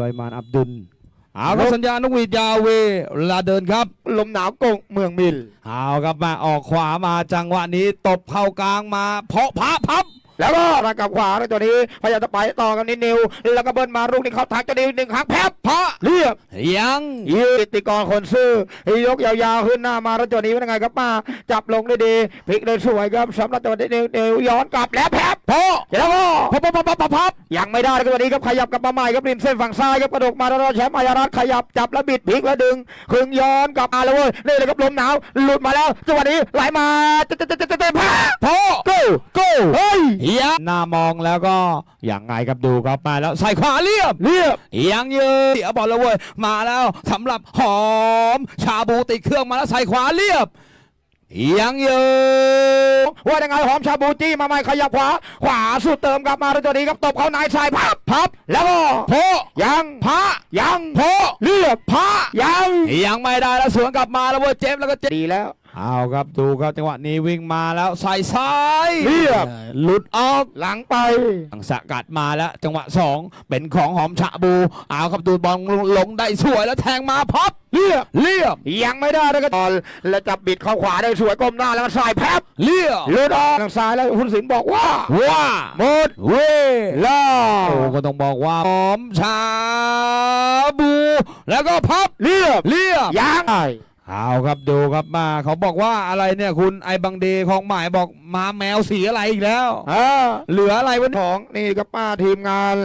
ไยมานอับดุลเอาครับสัญญาณนกหวีดยาวเวลาเดินครับ ลมหนาวกงเมืองมิลเอาครับมาออกขวามาจังหวะนี้ตบเข้ากลางมา เพาะพระพับ แล้วก็ระกับขวาในตัวนี้พยายามจะไปต่อกันนิดนิวแล้วก็เบิ้ลมาลูกนี้เขาทักจะดีหนึ่งครั้งแพบเพระเรียบยังยืดติกรคนซื่อยกยาวๆขึ้นหน้ามาแล้วตัวนี้เป็นยังไงครับมาจับลงได้ดีพลิกได้สวยครับสำหรับตัวนี้นิวนิวย้อนกลับแล้วแพบเพาะแล้วก็พับพับพับพับพับยังไม่ได้ครับตัวนี้ครับขยับกลับมาใหม่ครับริมเส้นฝั่งซ้ายครับกระดกมาแล้วแชมป์อายรัตขยับจับแล้วบิดพลิกแล้วดึงครึ่งย้อนกลับมาแล้วเว้ยนี่เลยครับลมหนาวหลุดมาแล้วจังหวะนี้ไหลมาเตะเตะเตะเตะเตะแพ้เพาะกูกูเฮ้ยยังหน้ามองแล้วก็ยังไงครับดูครับมาแล้วใส่ขวาเรียบเรียบยังยืนเสียบอลแล้วเว้ยมาแล้วสำหรับหอม ชาบูติดเครื่องมาแล้วใส่ขวาเรียบยังยืนว่ายังไงหอมชาบูจี้มาใหม่ขยับขวา ขวาสุดเติมกลับมาแล้วตัวนี้ครับตบเข้าในสายพับพับแล้วก็โพะยังพระยังโพะเรียบพระยังยังไม่ได้แล้วสวนกลับมาแล้วเว้ยเจฟแล้วก็เจฟดีแล้ว เอาครับดูครับจังหวะนี้วิ่งมาแล้วใส่ซ้ายเรียบหลุดออกหลังไปทางสกัดมาแล้วจังหวะสองเป็นของหอมชะบูเอาครับดูบอลลงได้สวยแล้วแทงมาพับเรียบเรียบยังไม่ได้แล้วก็บอลแล้วจับบิดเข้าขวาได้สวยก้มหน้าแล้วก็สายแพบเรียบหลุดออกทางซ้ายแล้วคุณสินบอกว่าว่าหมดเวล่าโอ้ก็ต้องบอกว่าหอมชาบู แล้วก็พับเรียบเรียบยัง เอาครับดูครับมาเขาบอกว่าอะไรเนี่ยคุณไอ้บังเดของหมายบอกมาแมวสีอะไรอีกแล้ว อ่าเหลืออะไรวะของนี่กับป้าทีมงาน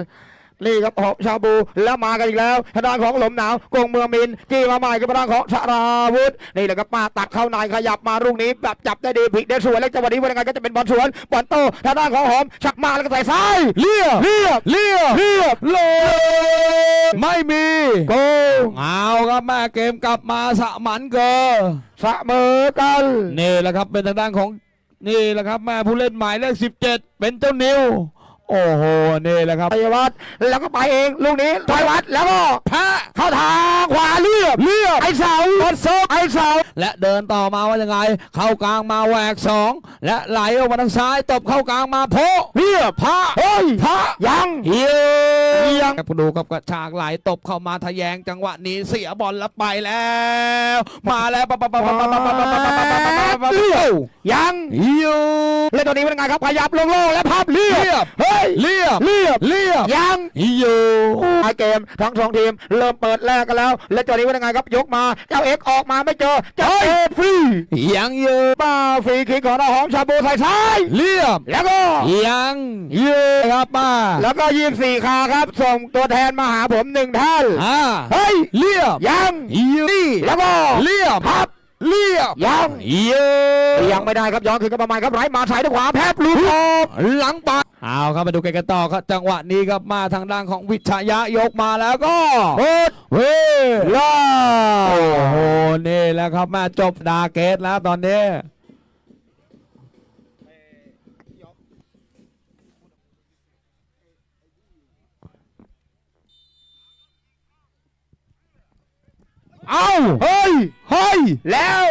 นี่ครับหอมชาบูแล้วมากันอีกแล้วทางด้านของหลมหนาวกงเมืองมินจี้มาใหม่กับทางด้านของชาราวุธนี่แหละครับป้าตัดเข้าในขยับมาลูกนี้แบบจับได้ดีพลิกได้สวยแล้วจังหวะนี้ว่ายังไงก็จะเป็นบอลสวนบอลโตทางด้านของหอมชักมาแล้วก็ใส่ซ้ายเรียบเรียบเรียบเรียบโลไม่มีโกเอาครับแม่เกมกลับมาสะหมันเกอเสมอกันนี่แหละครับเป็นทางด้านของนี่แหละครับแม่ผู้เล่นหมายเลขสิบเจ็ดเป็นเจ้านิว โอ้โหนี่แหละครับไยวัดแล้วก็ไปเองลูกนี้ไยวัดแล้วก็แพ้เข้าทางขวาเรียบเรียบไอ้เสาบอลซบไอ้เสาและเดินต่อมาว่ายังไง เข้ากลางมาแหวกสองและไหลออกมาทางซ้ายตบเข้ากลางมาโพะเรียบพระเฮ้ยพระยังเฮียยังครับดูครับกระชากไหลตบเข้ามาทะแยงจังหวะนี้เสียบอลแล้วไปแล้ว มาแล้วปั๊บปั๊บปั๊บปั๊บปั๊บปั๊บปั๊บปั๊บปั๊บปั๊บเรียบยังเฮีย เล่นตัวนี้เป็นไงครับขยับลงโลงและพับเรียเรียบบเฮ้ยเรียบเรียบเรียบยังเฮียท้ายเกมทั้งสองทีมเริ่มเปิดแรกกันแล้วและตัวนี้เป็นยังไงครับยกมาเจ้าเอกออกมาไม่เจอเจ้าเอกฟรียังเยอะป้าฟรีคิกของเราหอมชาบูใส่ซ้ายเรียบแล้วก็ยังเยอะครับมาแล้วก็ยี่สี่คาครับส่งตัวแทนมาหาผมหนึ่งท่านอ่าเฮ้ยเรียบยังเฮียนี่แล้วก็เรียบพับ เรียบยังเยอะยังไม่ได้ครับย้อนคืนกันประมาณครับไหลมาสายด้วยขวาแพบลูกออกหลังปาเอาครับมาดูกันกันต่อครับจังหวะนี้ครับมาทางด้านของวิชยะยกมาแล้วก็โอ้ยเฮ้ยล่าโอ้โหนี่แหล้วครับมาจบดาเกตแล้วตอนนี้ อาเฮ้ยเฮ้ยแล้ว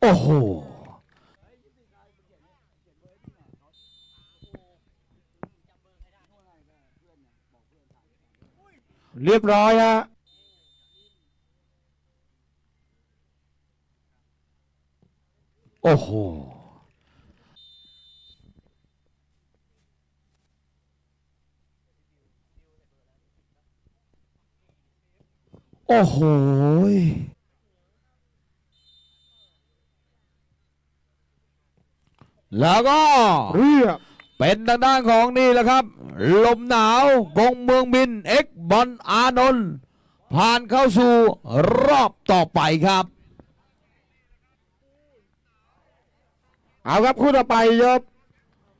โอ้โหเรียบร้อยฮะโอ้โห โอ้โหแล้วก็เรียบเป็นทางด้านของนี่แหละครับ ลมหนาวกงเมืองบิน เอ็กบอลอานนท์ผ่านเข้าสู่รอบต่อไปครับ เอาครับคู่ต่อไปครับ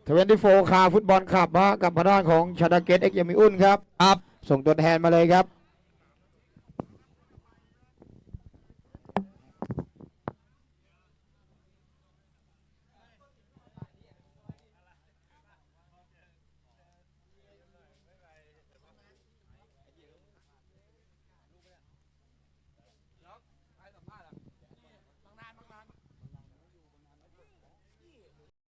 24คาฟุตบอลคลับฮะกับพระด้านของชาดาเกตเอ็กยามิอุนครับครับ ส่งตัวแทนมาเลยครับ